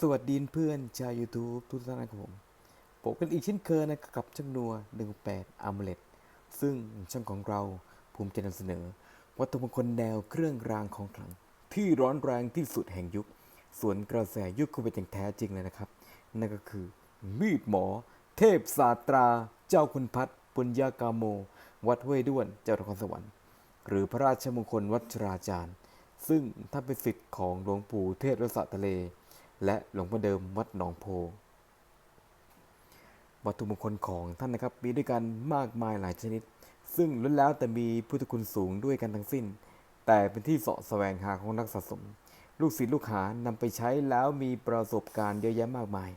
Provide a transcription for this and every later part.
สวัสดีเพื่อนชาว YouTube ทุกท่านนะครับผมพบกันอีกเช่นเคยนะกับกับช่างนัว 18อัมเลตซึ่งช่องของเราภูมิใจนำเสนอ วัตถุมงคลแนวเครื่องรางของขลัง ที่ร้อนแรงที่สุดแห่งยุค ส่วนกระแสยุคโควิดอย่างแท้จริงเลยนะครับ นั่นก็คือ มีดหมอ เทพศาสตรา เจ้าคุณพัฒน์ปุญญากาโม วัดห้วยด้วนจังหวัดนครสวรรค์ หรือพระราชมงคลวัชราจารย์ ซึ่งท่าเป็นศิษย์ของหลวงปู่เทพรสะทะเล และหลวงพ่อเดิมวัดหนองโพ วัตถุมงคลของท่านนะครับมีด้วยกันมากมายหลายชนิด ซึ่งล้วนแล้วแต่มีพุทธคุณสูงด้วยกันทั้งสิ้น แต่เป็นที่เสาะแสวงหาของนักสะสม ลูกศิษย์ลูกหานำไปใช้แล้วมีประสบการณ์เยอะแยะมากมาย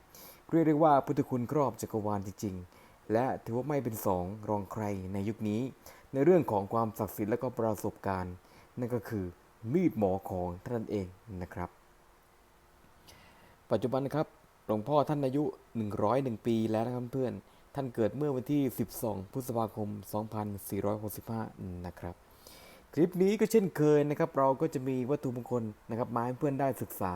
เรียกได้ว่าพุทธคุณครอบจักรวาลจริง ๆ และถือว่าไม่เป็นสองรองใครในยุคนี้ ในเรื่องของความศักดิ์สิทธิ์และก็ประสบการณ์ นั่นก็คือมีดหมอของท่านเองนะครับ ปัจจุบันนะครับหลวงพ่อท่านอายุ 101 ปีแล้วนะครับเพื่อน ท่านเกิดเมื่อวันที่ 12 พฤษภาคม 2465 นะครับ คลิปนี้ก็เช่นเคยนะครับ เราก็จะมีวัตถุมงคลนะครับมาให้เพื่อนได้ศึกษา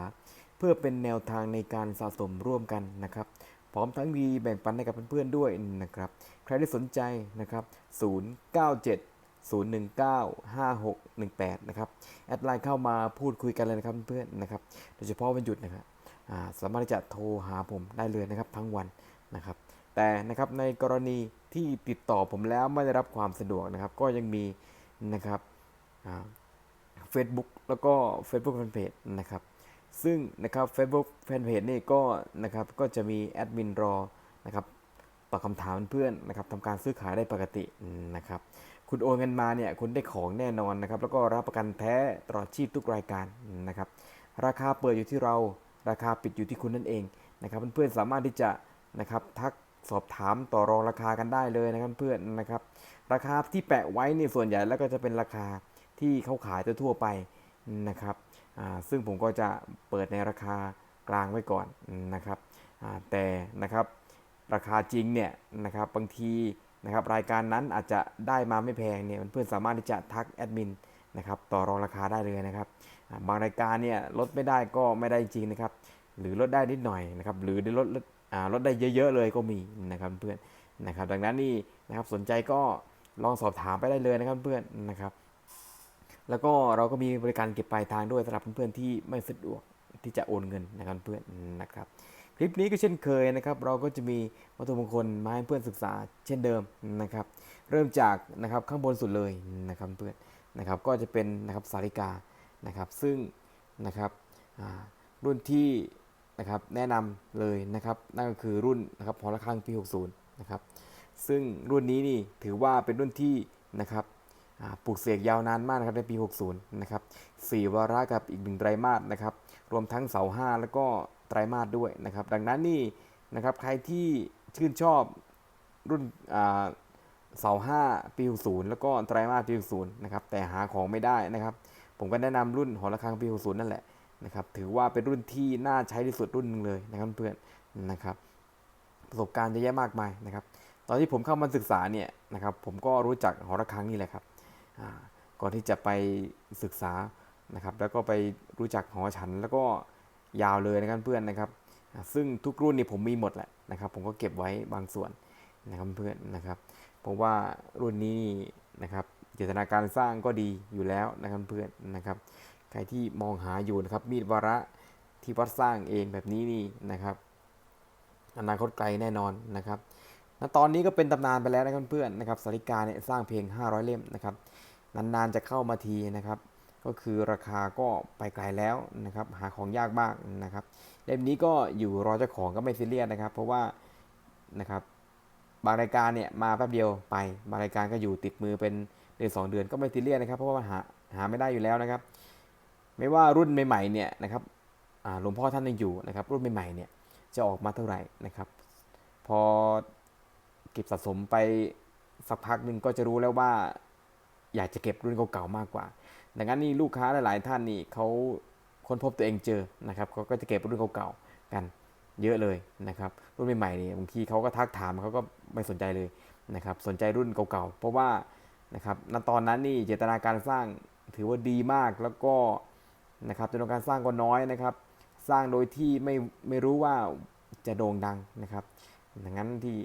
เพื่อเป็นแนวทางในการสะสมร่วมกันนะครับ พร้อมทั้งมีแบ่งปันให้กับเพื่อนๆด้วยนะครับ ใครที่สนใจนะครับ 097 019 5618 นะครับ แอดไลน์เข้ามาพูดคุยกันเลยนะครับเพื่อนๆนะครับ โดยเฉพาะวันหยุดนะครับ สามารถที่จะโทรหาผมได้เลยนะครับทั้งวันนะครับ แต่นะครับในกรณีที่ติดต่อผมแล้วไม่ได้รับความสะดวกนะครับ ก็ยังมีนะครับเฟซบุ๊กแล้วก็ Facebook Fanpage นะครับซึ่งนะครับ Facebook Fanpage นี่ก็นะครับก็จะมีแอดมินรอนะครับตอบคำถามเพื่อนนะครับทำการซื้อขายได้ปกตินะครับ คุณโอนเงินมาเนี่ยคุณได้ของแน่นอนนะครับ แล้วก็รับประกันแท้ตลอดชีพทุกรายการนะครับ ราคาเปิดอยู่ที่เรา ราคาปิดอยู่ที่คุณนั่นเองนะครับเพื่อนๆสามารถที่จะนะครับทักสอบถามต่อรองราคากันได้เลยนะครับเพื่อนนะครับราคาที่แปะไว้นี่ส่วนใหญ่แล้วก็จะเป็นราคาที่เขาขายทั่วไปนะครับซึ่งผมก็จะเปิดในราคากลางไว้ก่อนนะครับแต่นะครับราคาจริงเนี่ยนะครับบางทีนะครับรายการนั้นอาจจะได้มาไม่แพงเนี่ยเพื่อนสามารถที่จะทักแอดมินนะครับต่อรองราคาได้เลยนะครับ บางรายการเนี่ยลดไม่ได้ก็ไม่ได้จริงนะครับ หรือลดได้นิดหน่อยนะครับ หรือได้ลดลดลดได้เยอะ ๆ เลยก็มีนะครับเพื่อนนะครับ ดังนั้นนี่นะครับสนใจก็ลองสอบถามไปได้เลยนะครับเพื่อนนะครับ แล้วก็เราก็มีบริการเก็บปลายทางด้วยสำหรับเพื่อนๆที่ไม่สะดวกที่จะโอนเงินนะครับเพื่อนนะครับ คลิปนี้ก็เช่นเคยนะครับ เราก็จะมีวัตถุมงคลมาให้เพื่อนศึกษาเช่นเดิมนะครับ เริ่มจากนะครับข้างบนสุดเลยนะครับเพื่อนนะครับ ก็จะเป็นนะครับสาริกา นะครับ ซึ่งนะครับรุ่นที่นะครับแนะนำเลยนะครับ นั่นก็คือรุ่นนะครับหอระฆังปี 60 นะครับ ซึ่งรุ่นนี้นี่ถือว่าเป็นรุ่นที่นะครับปลูกเสกยาวนานมากนะครับในปี 60 นะครับสี่วาระกับอีกหนึ่งไตรมาสนะครับ รวมทั้งเสาห้าแล้วก็ไตรมาสด้วยนะครับ ดังนั้นนี่นะครับใครที่ชื่นชอบรุ่นเสาห้าปี 60 แล้วก็ไตรมาสปี 60 นะครับ แต่หาของไม่ได้นะครับ ผมก็แนะนำรุ่นหอระฆังปี60นั่นแหละนะครับ ถือว่าเป็นรุ่นที่น่าใช้ที่สุดรุ่นหนึงเลยนะครับเพื่อนนะครับ ประสบการณ์เยอะแยะมากมายนะครับ ตอนที่ผมเข้ามาศึกษาเนี่ยนะครับ ผมก็รู้จักหอระฆังนี่แหละครับก่อนที่จะไปศึกษานะครับ แล้วก็ไปรู้จักหอฉันแล้วก็ยาวเลยนะครับเพื่อนนะครับ ซึ่งทุกรุ่นนี่ผมมีหมดแหละนะครับ ผมก็เก็บไว้บางส่วนนะครับเพื่อนนะครับ เพราะว่ารุ่นนี้นะครับ เจตนาการสร้างก็ดีอยู่แล้วนะครับเพื่อนนะครับ ใครที่มองหาอยู่นะครับ มีดวาระที่วัดสร้างเองแบบนี้นี่นะครับ อนาคตไกลแน่นอนนะครับณตอนนี้ก็เป็นตำนานไปแล้วนะครับเพื่อนนะครับสาริกาเนี่ยสร้างเพลง500 เล่มนะครับ นานๆจะเข้ามาทีนะครับ ก็คือราคาก็ไปไกลแล้วนะครับ หาของยากมากนะครับ เล่มนี้ก็อยู่รอเจ้าของก็ไม่ซีเรียสนะครับ เพราะว่านะครับบางรายการเนี่ยมาแป๊บเดียวไป บางรายการก็อยู่ติดมือเป็น เดือนสองเดือนก็ไม่ซีเรียสนะครับ เพราะว่าหาหาไม่ได้อยู่แล้วนะครับ ไม่ว่ารุ่นใหม่ๆเนี่ยนะครับหลวงพ่อท่านยังอยู่นะครับ รุ่นใหม่ๆเนี่ยจะออกมาเท่าไหร่นะครับ พอเก็บสะสมไปสักพักหนึ่งก็จะรู้แล้วว่า อยากจะเก็บรุ่นเก่าๆมากกว่า ดังนั้นนี่ลูกค้าหลายๆท่านนี่เขาค้นพบตัวเองเจอนะครับเขาก็จะเก็บรุ่นเก่าๆกันเยอะเลยนะครับรุ่นใหม่ๆนี่บางทีเขาก็ทักถามเขาก็ไม่สนใจเลยนะครับ สนใจรุ่นเก่าๆเพราะว่า นะครับณตอนนั้นนี่เจตนาการสร้างถือว่าดีมากแล้วก็นะครับจำนวนการสร้างก็น้อยนะครับ สร้างโดยที่ไม่ไม่รู้ว่าจะโด่งดังนะครับดังนั้นที่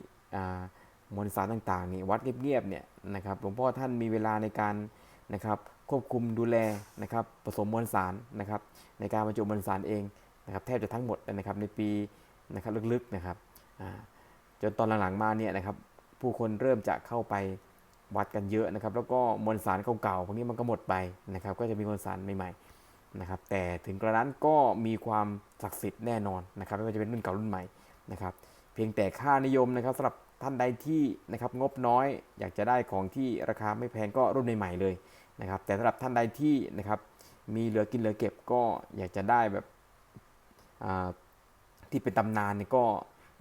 มวลสารต่างๆนี่วัดเงียบๆเนี่ยนะครับหลวงพ่อท่านมีเวลาในการนะครับควบคุมดูแลนะครับผสมมวลสารนะครับ ในการบรรจุมวลสารเองนะครับแทบจะทั้งหมดนะครับในปีนะครับลึกๆนะครับจนตอนหลังๆมาเนี่ยนะครับผู้คนเริ่มจะเข้าไป วัดกันเยอะนะครับ แล้วก็มวลสารเก่าๆพวกนี้มันก็หมดไปนะครับ ก็จะมีมวลสารใหม่ๆนะครับ แต่ถึงกระนั้นก็มีความศักดิ์สิทธิ์แน่นอนนะครับ ไม่ว่าจะเป็นรุ่นเก่ารุ่นใหม่นะครับ เพียงแต่ค่านิยมนะครับสำหรับท่านใดที่นะครับงบน้อยอยากจะได้ของที่ราคาไม่แพงก็รุ่นใหม่ๆเลยนะครับ แต่สำหรับท่านใดที่นะครับมีเหลือกินเหลือเก็บก็อยากจะได้แบบที่เป็นตำนานเนี่ยก็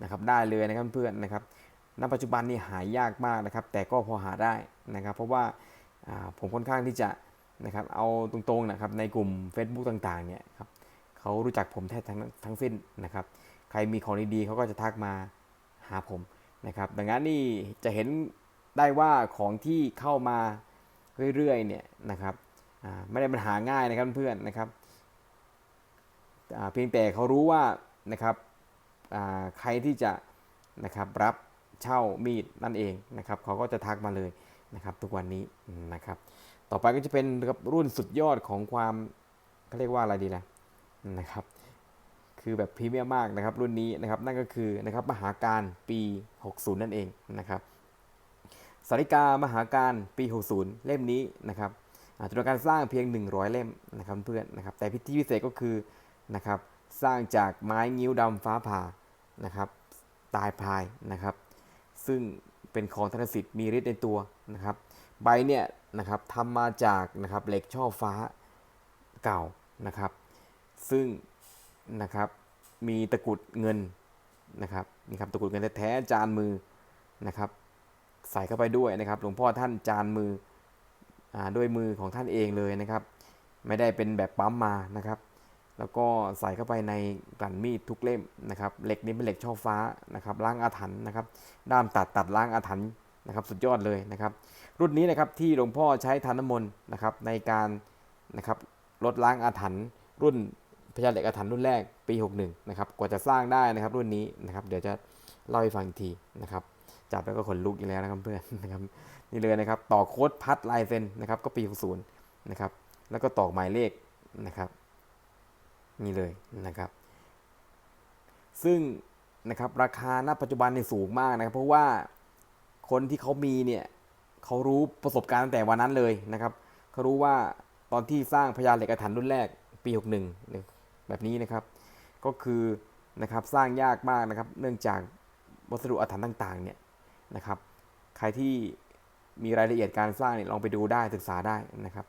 นะครับได้เลยนะครับเพื่อนนะครับ ณปัจจุบันนี่หายากมากนะครับ แต่ก็พอหาได้นะครับ เพราะว่าผมค่อนข้างที่จะนะครับเอาตรงๆนะครับในกลุ่ม Facebook ต่างๆเนี่ยครับเขารู้จักผมแทบทั้งทั้งสิ้นนะครับ ใครมีของดีๆเขาก็จะทักมาหาผมนะครับ ดังนั้นนี่จะเห็นได้ว่าของที่เข้ามาเรื่อยๆเนี่ยนะครับไม่ได้มันหาง่ายนะครับเพื่อนนะครับเพียงแต่เขารู้ว่านะครับใครที่จะนะครับรับ เช่ามีดนั่นเองนะครับเขาก็จะทักมาเลยนะครับทุกวันนี้นะครับต่อไปก็จะเป็นรุ่นสุดยอดของความเขาเรียกว่าอะไรดีล่ะนะครับคือแบบพรีเมียมมากนะครับรุ่นนี้นะครับนั่นก็คือนะครับมหาการปี 60 นั่นเองนะครับสาริกามหาการปี 60 เล่มนี้นะครับอาจำนวนการสร้างเพียง 100 เล่มนะครับเพื่อนนะครับแต่พิธีพิเศษก็คือนะครับสร้างจากไม้งิ้วดำฟ้าผ่านะครับตายพายนะครับ ซึ่งเป็นของธนสิทธิ์มีฤทธิ์ในตัวนะครับใบเนี่ยนะครับทำมาจากนะครับเหล็กช่อฟ้าเก่านะครับ ซึ่งนะครับมีตะกุดเงินนะครับนี่ครับตะกุดเงินแท้ๆจานมือนะครับ ใส่เข้าไปด้วยนะครับ หลวงพ่อท่านจานมืออาด้วยมือของท่านเองเลยนะครับ ไม่ได้เป็นแบบปั๊มมานะครับ แล้วก็ใส่เข้าไปในกลั่นมีดทุกเล่มนะครับเหล็กนี้เป็นเหล็กช่อฟ้านะครับล้างอาถรรพ์นะครับด้ามตัดตัดล้างอาถรรพ์นะครับสุดยอดเลยนะครับ รุ่นนี้นะครับที่หลวงพ่อใช้ทานน้ำมนต์นะครับในการนะครับลดล้างอาถรรพ์รุ่นพญาเหล็กอาถรรพ์รุ่นแรกปี 61นะครับกว่าจะสร้างได้นะครับรุ่นนี้นะครับเดี๋ยวจะเล่าให้ฟังอีกทีนะครับจับแล้วก็ขนลุกอีกแล้วนะครับเพื่อนนะครับนี่เลยนะครับต่อโค้ดพัดลายเซ็นนะครับก็ปี 60นะครับแล้วก็ตอกหมายเลขนะครับ นี่เลยนะครับ ซึ่งนะครับราคาณปัจจุบันเนี่ยสูงมากนะครับ เพราะว่าคนที่เขามีเนี่ยเขารู้ประสบการณ์ตั้งแต่วันนั้นเลยนะครับเขารู้ว่าตอนที่สร้างพญาเหล็กอาถรรพ์รุ่นแรกปี 61เนี่ยแบบนี้นะครับ ก็คือนะครับสร้างยากมากนะครับ เนื่องจากวัสดุอาถรรพ์ต่างๆเนี่ยนะครับ ใครที่มีรายละเอียดการสร้างเนี่ยลองไปดูได้ศึกษาได้นะครับ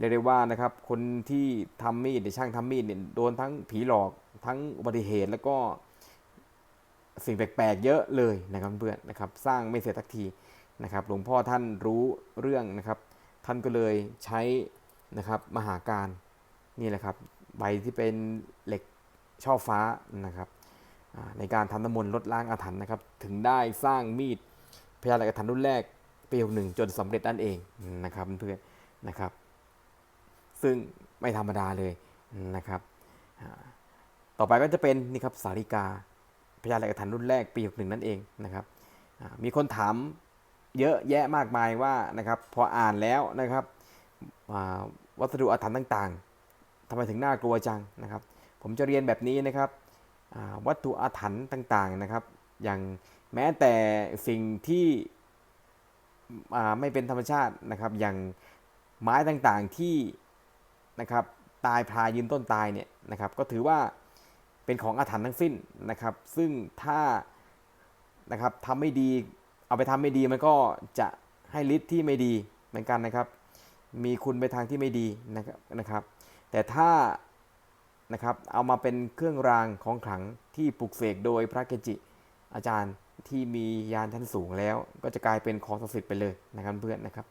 เรียกได้ว่านะครับคนที่ทำมีดเนี่ยช่างทำมีดเนี่ยโดนทั้งผีหลอกทั้งอุบัติเหตุแล้วก็สิ่งแปลกๆเยอะเลยนะครับเพื่อนนะครับสร้างไม่เสร็จสักทีนะครับหลวงพ่อท่านรู้เรื่องนะครับ ท่านก็เลยใช้นะครับมหาการนี่แหละครับใบที่เป็นเหล็กช่อฟ้านะครับในการทำน้ำมนต์ลดล้างอาถรรพ์นะครับ ถึงได้สร้างมีดพญาหล็กอาถรรพ์รุ่นแรกเปีหนึ่งจนสำเร็จนั่นเองนะครับเพื่อนนะครับ ซึ่งไม่ธรรมดาเลยนะครับต่อไปก็จะเป็นนี่ครับสาริกาพญาเหล็กอาถรรพ์รุ่นแรกปีหนึ่งนั่นเองนะครับมีคนถามเยอะแยะมากมายว่านะครับพออ่านแล้วนะครับวัสดุอาถรรพ์ต่างๆทำไมถึงน่ากลัวจังนะครับ ผมจะเรียนแบบนี้นะครับวัตถุอาถรรพ์ต่างๆนะครับ อย่างแม้แต่สิ่งที่ไม่เป็นธรรมชาตินะครับ อย่างไม้ต่างๆที่ นะครับตายพลายยืนต้นตายเนี่ยนะครับก็ถือว่าเป็นของอาถรรพ์ทั้งสิ้นนะครับ ซึ่งถ้านะครับทำไม่ดีเอาไปทำไม่ดีมันก็จะให้ฤทธิ์ที่ไม่ดีเหมือนกันนะครับ มีคุณไปทางที่ไม่ดีนะครับนะครับ แต่ถ้านะครับเอามาเป็นเครื่องรางของขลังที่ปลุกเสกโดยพระเกจิอาจารย์ที่มียานชั้นสูงแล้ว ก็จะกลายเป็นของศักดิ์สิทธิ์ไปเลยนะครับเพื่อนนะครับ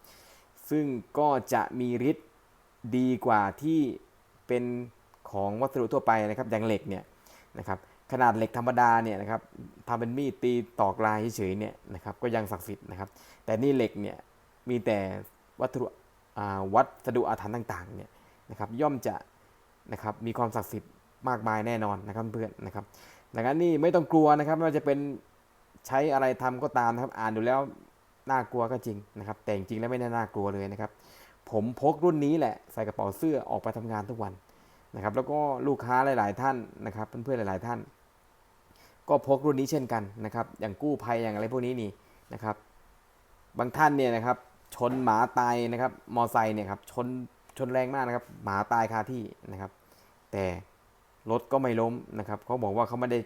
ซึ่งก็จะมีฤทธิ์ ดีกว่าที่เป็นของวัสดุทั่วไปนะครับอย่างเหล็กเนี่ยนะครับขนาดเหล็กธรรมดาเนี่ยนะครับทำเป็นมีดตีตอกลายเฉยๆเนี่ยนะครับก็ยังศักดิ์สิทธิ์นะครับ แต่นี่เหล็กเนี่ยมีแต่วัสดุอ่าวัสดุอาถรรพ์ต่างๆเนี่ยนะครับย่อมจะนะครับมีความศักดิ์สิทธิ์มากมายแน่นอนนะครับเพื่อนนะครับดังนั้นนี่ไม่ต้องกลัวนะครับไม่ว่าจะเป็นใช้อะไรทำก็ตามนะครับ อ่านดูแล้วน่ากลัวก็จริงนะครับ แต่จริงแล้วไม่ได้น่ากลัวเลยนะครับ ผมพกรุ่นนี้แหละใส่กระเป๋าเสื้อออกไปทำงานทุกวันนะครับ แล้วก็ลูกค้าหลาย ๆ ท่านนะครับ เพื่อนๆหลาย ๆ ท่าน ก็พกรุ่นนี้เช่นกันนะครับ อย่างกู้ภัยอย่างอะไรพวกนี้นี่นะครับ บางท่านเนี่ยนะครับ ชนหมาตายนะครับ มอไซค์เนี่ยครับชนชนแรงมากนะครับ หมาตายคาที่นะครับ แต่รถก็ไม่ล้มนะครับเขาบอกว่าเขาไม่ได้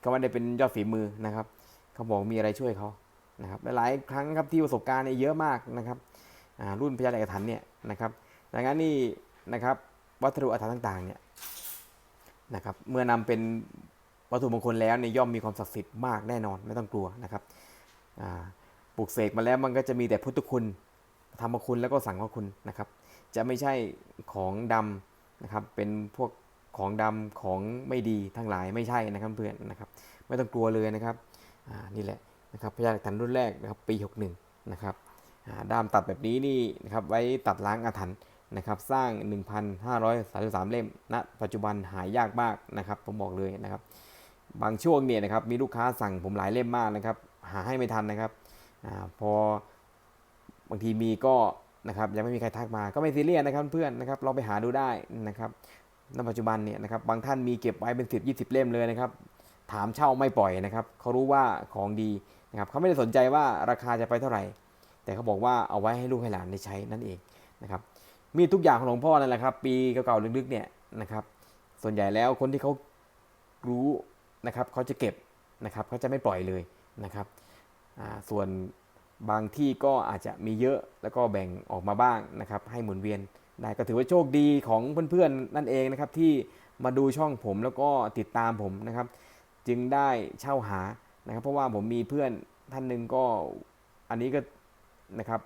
เขาไม่ได้เป็นยอดฝีมือนะครับเขาบอกมีอะไรช่วยเขานะครับหลายๆครั้งครับที่ประสบการณ์เนี่ยเยอะมากนะครับ รุ่นพญานาคถันเนี่ยนะครับดังนั้นนี่นะครับวัตถุอาถรรพ์ต่างๆเนี่ยนะครับเมื่อนำเป็นวัตถุมงคลแล้วเนี่ยย่อมมีความศักดิ์สิทธิ์มากแน่นอนไม่ต้องกลัวนะครับปลูกเสกมาแล้วมันก็จะมีแต่พุทธคุณธรรมคุณแล้วก็สังฆคุณนะครับ จะไม่ใช่ของดำนะครับเป็นพวกของดำของไม่ดีทั้งหลายไม่ใช่นะครับเพื่อนนะครับ ไม่ต้องกลัวเลยนะครับนี่แหละนะครับพญานาครุ่นแรกนะครับปี 61 นะครับ ด้ามตัดแบบนี้นี่นะครับไว้ตัดล้างอาถรรพ์นะครับ สร้าง 1,533 เล่มณนะปัจจุบันหายากมากนะครับ ผมบอกเลยนะครับ บางช่วงเนี่ยนะครับมีลูกค้าสั่งผมหลายเล่มมากนะครับ หาให้ไม่ทันนะครับอพอบางทีมีก็นะครับยังไม่มีใครทักมาก็ไม่ซีเรียสนะครับเพื่อนนะครับลองไปหาดูได้นะครับณปัจจุบันเนี่ยนะครับบางท่านมีเก็บไว้เป็นสิบยี่สิบเล่มเลยนะครับ ถามเช่าไม่ปล่อยนะครับเขารู้ว่าของดีนะครับเขาไม่ได้สนใจว่าราคาจะไปเท่าไหร่ แต่เขาบอกว่าเอาไว้ให้ลูกให้หลานได้ใช้นั่นเองนะครับมีทุกอย่างของหลวงพ่อนั่นแหละครับ ปีเก่าๆลึกๆเนี่ยนะครับ ส่วนใหญ่แล้วคนที่เขารู้นะครับเขาจะเก็บนะครับเขาจะไม่ปล่อยเลยนะครับส่วนบางที่ก็อาจจะมีเยอะแล้วก็แบ่งออกมาบ้างนะครับ ให้หมุนเวียนได้ก็ถือว่าโชคดีของเพื่อนๆนั่นเองนะครับ ที่มาดูช่องผมแล้วก็ติดตามผมนะครับ จึงได้เช่าหานะครับ เพราะว่าผมมีเพื่อนท่านหนึ่งก็อันนี้ก็ นะครับ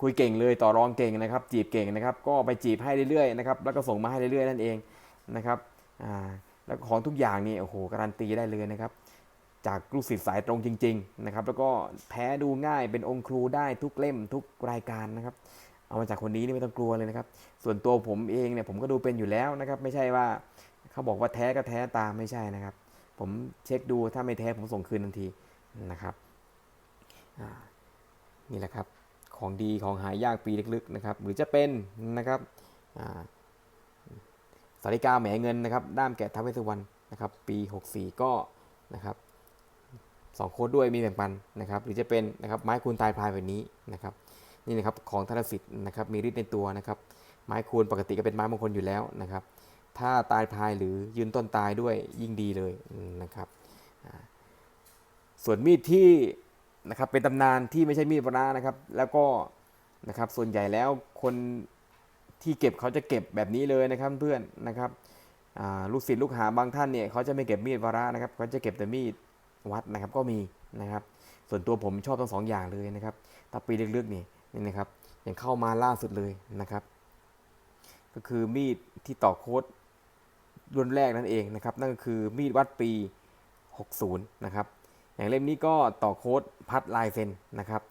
คุยเก่งเลยต่อรองเก่งนะครับ จีบเก่งนะครับ ก็ไปจีบให้เรื่อยๆนะครับแล้วก็ส่งมาให้เรื่อยๆนั่นเองนะครับอ่าแล้วของทุกอย่างนี่โอ้โหการันตีได้เลยนะครับ จากลูกศิษย์สายตรงจริง ๆนะครับ แล้วก็แท้ดูง่ายเป็นองค์ครูได้ทุกเล่มทุกรายการนะครับ เอามาจากคนนี้นี่ไม่ต้องกลัวเลยนะครับ ส่วนตัวผมเองเนี่ยผมก็ดูเป็นอยู่แล้วนะครับ ไม่ใช่ว่าเขาบอกว่าแท้ก็แท้ตามไม่ใช่นะครับ ผมเช็คดูถ้าไม่แท้ผมส่งคืนทันทีนะครับอ่า นี่แหละครับของดีของหายากปีลึกๆนะครับ หรือจะเป็นนะครับสาริกาแหมเงินนะครับ ด้ามแกะท้าวเวสุวรรณนะครับ ปี 64 ก็นะครับสองโค้ดด้วยมีแบ่งปันนะครับ หรือจะเป็นนะครับไม้คูณตายพายแบบนี้นะครับ นี่นะครับของธนสิทธิ์นะครับมีฤทธิ์ในตัวนะครับ ไม้คูณปกติก็เป็นไม้มงคลอยู่แล้วนะครับ ถ้าตายพายหรือยืนต้นตายด้วยยิ่งดีเลยนะครับส่วนมีดที่ นะครับเป็นตำนานที่ไม่ใช่มีดพระนะครับ แล้วก็นะครับส่วนใหญ่แล้วคนที่เก็บเขาจะเก็บแบบนี้เลยนะครับเพื่อนนะครับลูกศิษย์ลูกหาบางท่านเนี่ยเขาจะไม่เก็บมีดพระนะครับเขาจะเก็บแต่มีดวัดนะครับก็มีนะครับ ส่วนตัวผมชอบทั้งสองอย่างเลยนะครับถ้าปีเลึกๆนี่นี่นะครับอย่างเข้ามาล่าสุดเลยนะครับ ก็คือมีดที่ต่อโค้ดรุ่นแรกนั่นเองนะครับ นั่นก็คือมีดวัดปี 60 นะครับ อย่างเล่มนี้ก็ต่อโค้ดพัดลายเซ็นนะครับ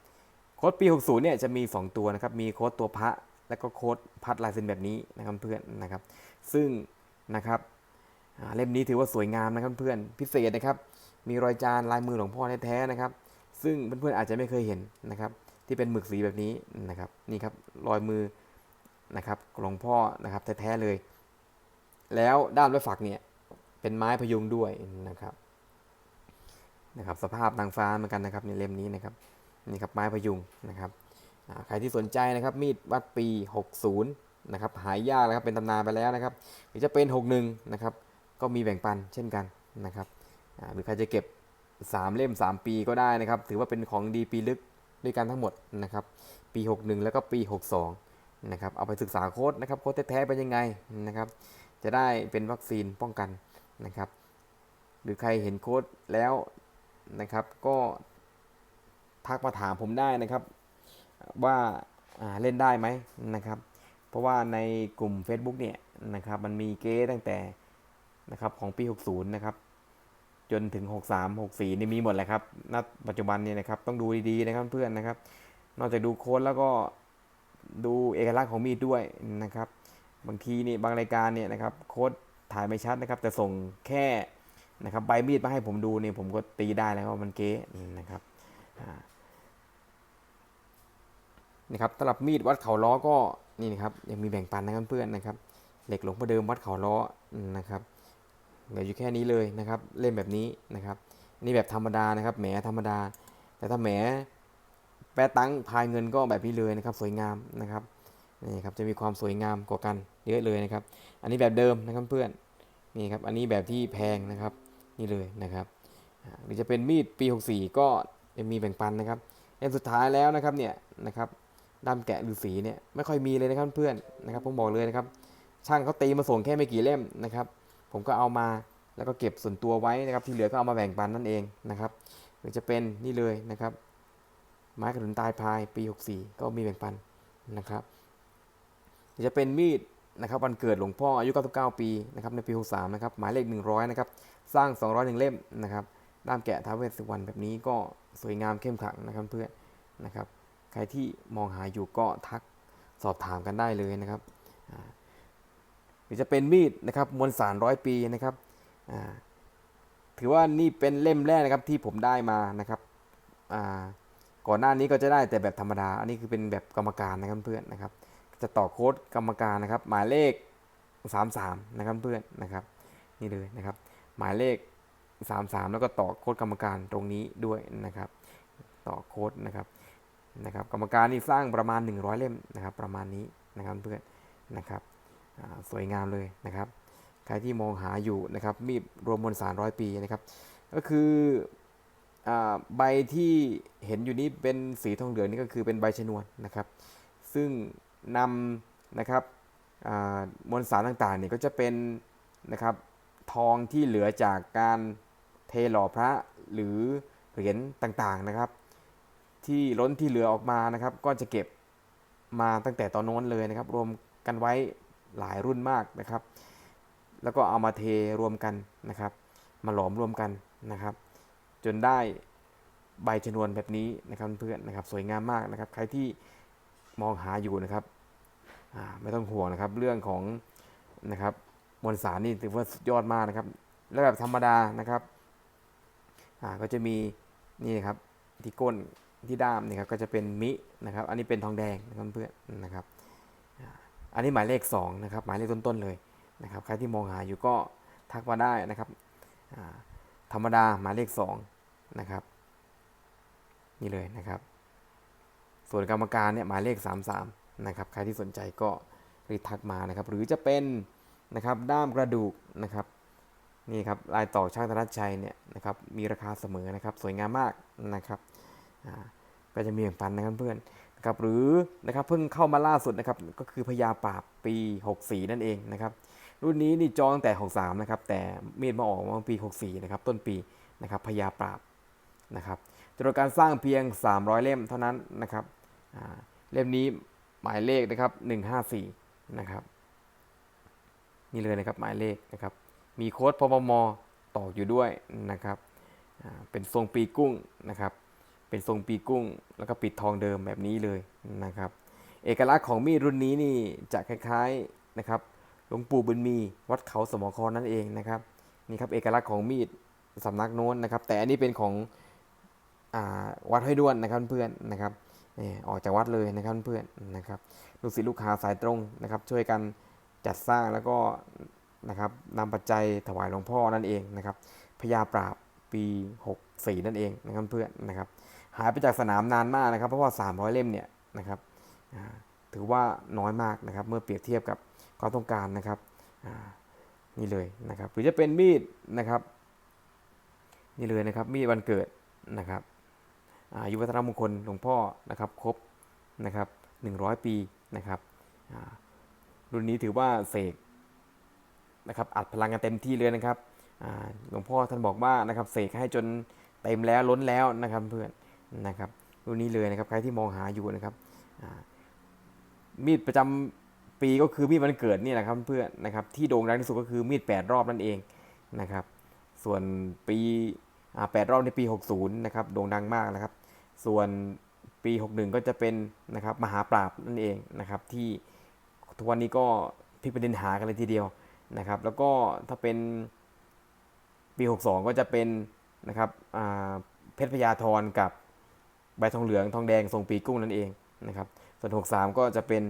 โค้ดปี 60 เนี่ยจะมี 2 ตัวนะครับ มีโค้ดตัวพระ และก็โค้ดพัดลายเซ็นแบบนี้นะครับเพื่อนนะครับ ซึ่งนะครับเล่มนี้ถือว่าสวยงามนะครับเพื่อนพิเศษนะครับ มีรอยจานลายมือหลวงพ่อแท้ๆนะครับ ซึ่งเพื่อนๆอาจจะไม่เคยเห็นนะครับ ที่เป็นหมึกสีแบบนี้นะครับ นี่ครับรอยมือนะครับหลวงพ่อนะครับแท้ๆเลย แล้วด้ามและฝักเนี่ยเป็นไม้พยุงด้วยนะครับ นะครับสภาพนางฟ้าเหมือนกันนะครับในเล่มนี้นะครับนี่ครับไม้พยุงนะครับใครที่สนใจนะครับมีดวัดปี 60นะครับหายากแล้วครับเป็นตำนานไปแล้วนะครับหรือจะเป็น 61นะครับก็มีแบ่งปันเช่นกันนะครับหรือใครจะเก็บ 3 เล่ม 3 ปีก็ได้นะครับ ถือว่าเป็นของดีปีลึกด้วยกันทั้งหมดนะครับปี 61 แล้วก็ปี 62นะครับเอาไปศึกษาโค้ดนะครับโค้ดแท้ๆเป็นยังไงนะครับจะได้เป็นวัคซีนป้องกันนะครับหรือใครเห็นโค้ดแล้ว นะครับ ก็ทักมาถามผมได้นะครับ ว่าาเล่นได้ไหมนะครับ เพราะว่าในกลุ่ม Facebook เนี่ยนะครับ มันมีเก๊ตั้งแต่นะครับของปี 60 นะครับ จนถึง 63 64 นี่มีหมดเลยครับณปัจจุบันเนี่ยนะครับ ต้องดูดีๆนะครับเพื่อนนะครับ นอกจากดูโค้ดแล้วก็ดูเอกลักษณ์ของมีดด้วยนะครับ บางทีนี่บางรายการเนี่ยนะครับโค้ดถ่ายไม่ชัดนะครับแต่ส่งแค่ นะครับใบมีดมาให้ผมดูเนี่ยผมก็ตีได้แล้วว่ามันเก๊นะครับนะครับสำหรับมีดวัดเขาล้อก็นี่นะครับยังมีแบ่งปันนะครับเพื่อนนะครับเหล็กหลงพ่อเดิมวัดเขาล้อนะครับเหลืออยู่แค่นี้เลยนะครับ เล่นแบบนี้นะครับ นี่แบบธรรมดานะครับแหมธรรมดา แต่ถ้าแหมแปะตังพายเงินก็แบบนี้เลยนะครับ สวยงามนะครับนี่ครับจะมีความสวยงามกว่ากันเยอะเลยนะครับ อันนี้แบบเดิมนะครับเพื่อนนี่ครับอันนี้แบบที่แพงนะครับ นี่เลยนะครับหรือจะเป็นมีดปี 64 ก็มีแบ่งปันนะครับเล่มสุดท้ายแล้วนะครับเนี่ยนะครับด้ามแกะหรือสีเนี่ยไม่ค่อยมีเลยนะครับเพื่อนนะครับผมบอกเลยนะครับช่างเขาตีมาส่งแค่ไม่กี่เล่มนะครับ ผมก็เอามาแล้วก็เก็บส่วนตัวไว้นะครับ ที่เหลือก็เอามาแบ่งปันนั่นเองนะครับ หรือจะเป็นนี่เลยนะครับ ไม้กระถุนตายพายปี 64 ก็มีแบ่งปันนะครับหรือจะเป็นมีด นะครับวันเกิดหลวงพ่ออายุ 99 ปีนะครับในปี 63 นะครับหมายเลข 100 นะครับสร้าง 201 เล่มนะครับด้ามแกะท้าเวสสุวรรณแบบนี้ก็สวยงามเข้มขลังนะครับเพื่อนนะครับใครที่มองหาอยู่ก็ทักสอบถามกันได้เลยนะครับหรือจะเป็นมีดนะครับมวลสารร้อยปีนะครับถือว่านี่เป็นเล่มแรกนะครับที่ผมได้มานะครับก่อนหน้านี้ก็จะได้แต่แบบธรรมดา อันนี้คือเป็นแบบกรรมการนะครับเพื่อนนะครับ จะต่อโค้ดกรรมการนะครับ หมายเลข 33 นะครับเพื่อนนะครับ นี่เลยนะครับ หมายเลข 33 แล้วก็ต่อโค้ดกรรมการตรงนี้ด้วยนะครับ ต่อโค้ดนะครับนะครับกรรมการนี่สร้างประมาณ 100 เล่มนะครับ ประมาณนี้นะครับเพื่อนนะครับสวยงามเลยนะครับใครที่มองหาอยู่นะครับมีดรวมมวลสารร้อยปีนะครับ ก็คืออใบที่เห็นอยู่นี้เป็นสีทองเหลืองนี่ก็คือเป็นใบชนวนนะครับ ซึ่ง นำนะครับมวลสารต่างๆเนี่ยก็จะเป็นนะครับทองที่เหลือจากการเทหล่อพระหรือเหรียญต่างๆนะครับ ที่ล้นที่เหลือออกมานะครับ ก็จะเก็บมาตั้งแต่ตอนโน้นเลยนะครับ รวมกันไว้หลายรุ่นมากนะครับ แล้วก็เอามาเทรวมกันนะครับ มาหลอมรวมกันนะครับ จนได้ใบชนวนแบบนี้นะครับเพื่อนนะครับ สวยงามมากนะครับ ใครที่มองหาอยู่นะครับ ไม่ต้องห่วงนะครับ เรื่องของนะครับมวลสารนี่ถือว่าสุดยอดมากนะครับ แล้วแบบธรรมดานะครับก็จะมีนี่นะครับที่ก้นที่ด้ามนี่ครับก็จะเป็นมินะครับ อันนี้เป็นทองแดงนะครับเพื่อนนะครับ อันนี้หมายเลข2นะครับหมายเลขต้นๆเลยนะครับ ใครที่มองหาอยู่ก็ทักมาได้นะครับธรรมดาหมายเลข2นะครับ นี่เลยนะครับ ส่วนกรรมการเนี่ยหมายเลข 33 นะครับใครที่สนใจก็รีทักมานะครับหรือจะเป็นนะครับด้ามกระดูกนะครับนี่ครับลายต่อช่างธนชัยเนี่ยนะครับมีราคาเสมอนะครับสวยงามมากนะครับอาก็จะมีแบ่างปันนะครับเพื่อนนะครับหรือนะครับเพิ่งเข้ามาล่าสุดนะครับก็คือพญาปราบปี 64 นั่นเองนะครับรุ่นนี้นี่จองตั้งแต่ 63 นะครับแต่มีดมาออกมาปี 64 นะครับต้นปีนะครับพญาปราบนะครับจำนวนการสร้างเพียง 300 เล่มเท่านั้นนะครับเล่มนี้ หมายเลขนะครับ 154 นะครับ นี่เลยนะครับหมายเลขนะครับ มีโค้ดพมมตอกอยู่ด้วยนะครับเป็นทรงปีกุ้งนะครับ เป็นทรงปีกุ้ง แล้วก็ปิดทองเดิมแบบนี้เลยนะครับ เอกลักษณ์ของมีดรุ่นนี้นี่จะคล้ายๆนะครับหลวงปู่บุญมีวัดเขาสมอครนั่นเองนะครับนี่ครับเอกลักษณ์ของมีดสำนักโน้นนะครับ แต่อันนี้เป็นของอวัดห้วยด้วนนะครับเพื่อนนะครับ นี่ออกจากวัดเลยนะครับเพื่อนนะครับลูกศิษย์ลูกหาสายตรงนะครับ ช่วยกันจัดสร้างแล้วก็นะครับนำปัจจัยถวายหลวงพ่อนั่นเองนะครับพญาปราบปี 64 นั่นเองนะครับเพื่อนนะครับ หายไปจากสนามนานมากนะครับ เพราะว่า 300 เล่มเนี่ยนะครับถือว่าน้อยมากนะครับ เมื่อเปรียบเทียบกับความต้องการนะครับนี่เลยนะครับ หรือจะเป็นมีดนะครับ นี่เลยนะครับมีดวันเกิดนะครับ อาอายุวัฒนมงคลหลวงพ่อนะครับครบนะครับ100 ปีนะครับอ่ารุ่นนี้ถือว่าเสกนะครับอัดพลังกันเต็มที่เลยนะครับอ่าหลวงพ่อท่านบอกว่านะครับเสกให้จนเต็มแล้วล้นแล้วนะครับเพื่อนนะครับรุ่นนี้เลยนะครับใครที่มองหาอยู่นะครับอ่ามีดประจำปีก็คือมีดวันเกิดนี่แหละครับเพื่อนนะครับที่โด่งดังที่สุดก็คือมีด 8 รอบนั่นเองนะครับ ส่วนปีอ่า8รอบในปี 60 นะครับโด่งดังมากนะครับ ส่วนปี 61 ก็จะเป็นนะครับมหาปราบนั่นเองนะครับที่ทุกวันนี้ก็พิประเด็นหากันเลยทีเดียวนะครับ แล้วก็ถ้าเป็นปี 62 ก็จะเป็นนะครับเพชรพญาธรกับใบทองเหลืองทองแดงทรงปีกุ้งนั่นเองนะครับส่วน 63 ก็จะเป็น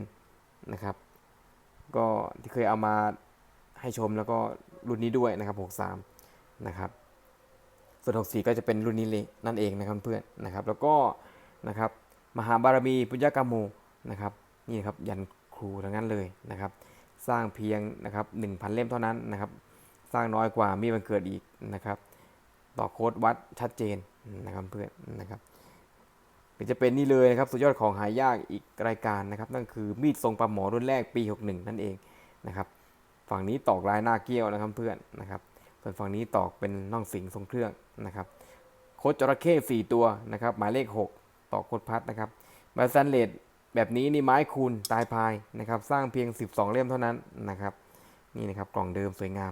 นะครับ ก็ที่เคยเอามาให้ชมแล้วก็รุ่นนี้ด้วยนะครับ 63 นะครับ ส่วน 64 ก็จะเป็นรุ่นนี้เลยนั่นเองนะครับเพื่อนนะครับ แล้วก็นะครับมหาบารมีปุญญากรรมโมนะครับนี่ครับยันครูทั้งนั้นเลยนะครับ สร้างเพียงนะครับ1,000 เล่มเท่านั้นนะครับ สร้างน้อยกว่ามีวันเกิดอีกนะครับต่อโค้ดวัดชัดเจนนะครับเพื่อนนะครับหรือจะเป็นนี่เลยนะครับสุดยอดของหายากอีกรายการนะครับ นั่นคือมีดทรงปลาหมอรุ่นแรกปี 61 นั่นเองนะครับฝั่งนี้ตอกลายหน้าเกี้ยวนะครับเพื่อนนะครับ ส่วนฝั่งนี้ตอกเป็นน่องสิงทรงเครื่อง นะครับโคดจระเข้สี่ตัวนะครับหมายเลข 6 ต่อโคดพัดนะครับมาซันเลดแบบนี้นี่ไม้คูณตายพายนะครับสร้างเพียง 12 เล่มเท่านั้นนะครับนี่นะครับกล่องเดิมสวยงาม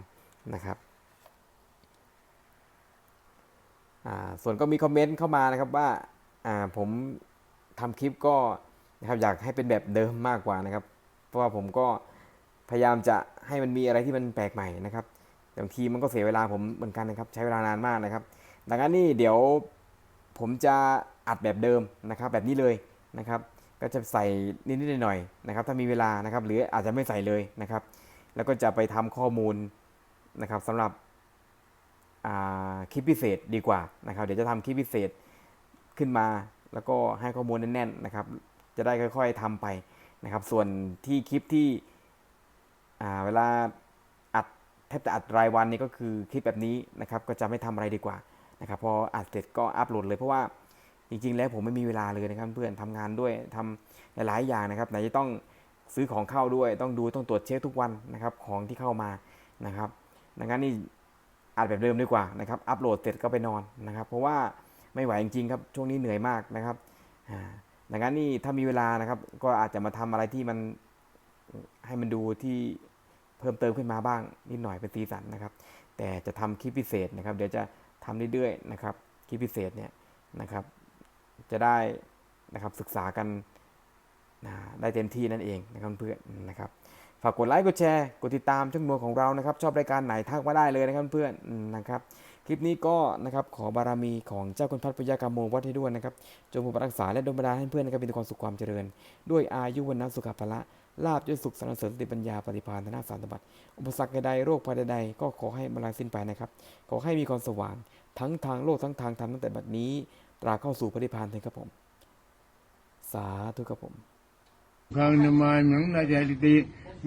นะครับส่วนก็มีคอมเมนต์เข้ามานะครับว่าาผมทำคลิปก็นะครับอยากให้เป็นแบบเดิมมากกว่านะครับ เพราะว่าผมก็พยายามจะให้มันมีอะไรที่มันแปลกใหม่นะครับ บางทีมันก็เสียเวลาผมเหมือนกันนะครับ ใช้เวลานานมากนะครับ ดังนั้นนี่เดี๋ยวผมจะอัดแบบเดิมนะครับ แบบนี้เลยนะครับ ก็จะใส่นิดๆหน่อยๆนะครับ ถ้ามีเวลานะครับ หรืออาจจะไม่ใส่เลยนะครับ แล้วก็จะไปทำข้อมูลนะครับสำหรับคลิปพิเศษดีกว่านะครับ เดี๋ยวจะทำคลิปพิเศษขึ้นมา แล้วก็ให้ข้อมูลแน่นๆนะครับ จะได้ค่อย ๆทำไปนะครับ ส่วนที่คลิปที่เวลา ทบจะอัดรายวันนี่ก็คือคลิปแบบนี้นะครับก็จะไม่ทำอะไรดีกว่านะครับพออัดเสร็จก็อัปโหลดเลยเพราะว่าจริงๆ แล้วผมไม่มีเวลาเลยนะครับเพื่อนทำงานด้วยทำหลายอย่างนะครับไหนจะต้องซื้อของเข้าด้วยต้องดูต้องตรวจเช็คทุกวันนะครับของที่เข้ามานะครับดังนั้นนี่อัดแบบเดิมดีกว่านะครับอัปโหลดเสร็จก็ไปนอนนะครับ เพราะว่าไม่ไหวจริงๆครับช่วงนี้เหนื่อยมากนะครับดังนั้นนี่ถ้ามีเวลานะครับ ก็อาจจะมาทำอะไรที่มันให้มันดูที่ เพิ่มเติมขึ้นมาบ้างนิดหน่อยเป็นสีสันนะครับ แต่จะทำคลิปพิเศษนะครับ เดี๋ยวจะทำเรื่อยๆนะครับคลิปพิเศษเนี่ยนะครับ จะได้นะครับศึกษากันนะได้เต็มที่นั่นเองนะครับเพื่อนนะครับฝากกดไลค์กดแชร์กดติดตามช่องนัวของเรานะครับ ชอบรายการไหนทักมาได้เลยนะครับเพื่อนนะครับคลิปนี้ก็นะครับขอบารมีของเจ้าคุณพัฒพยากรมโมวัดให้ด้วยนะครับจงผูกรักษาและดลบันดาลให้เพื่อนนะครับมีความสุขความเจริญ ด้วยอายุวันนะสุขภละ ลาบด้วยสุขสรรเสริญสติปัญญาปฏิภาณธนาสารสมบัติอุปสรรคใดๆโรคภัยใดๆก็ขอให้มาลายสิ้นไปนะครับ ขอให้มีความสว่างทั้งทางโลกทั้งทางธรรมตั้งแต่บัดนี้ ตราบเข้าสู่ปฏิภาณเถิดครับผม สาธุครับผมครั้งนมาหนังนาชาลิติ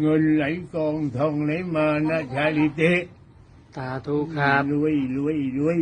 เงินไหลกองทองไหลมานาชาลิติสาธุครับรวยรวยรวย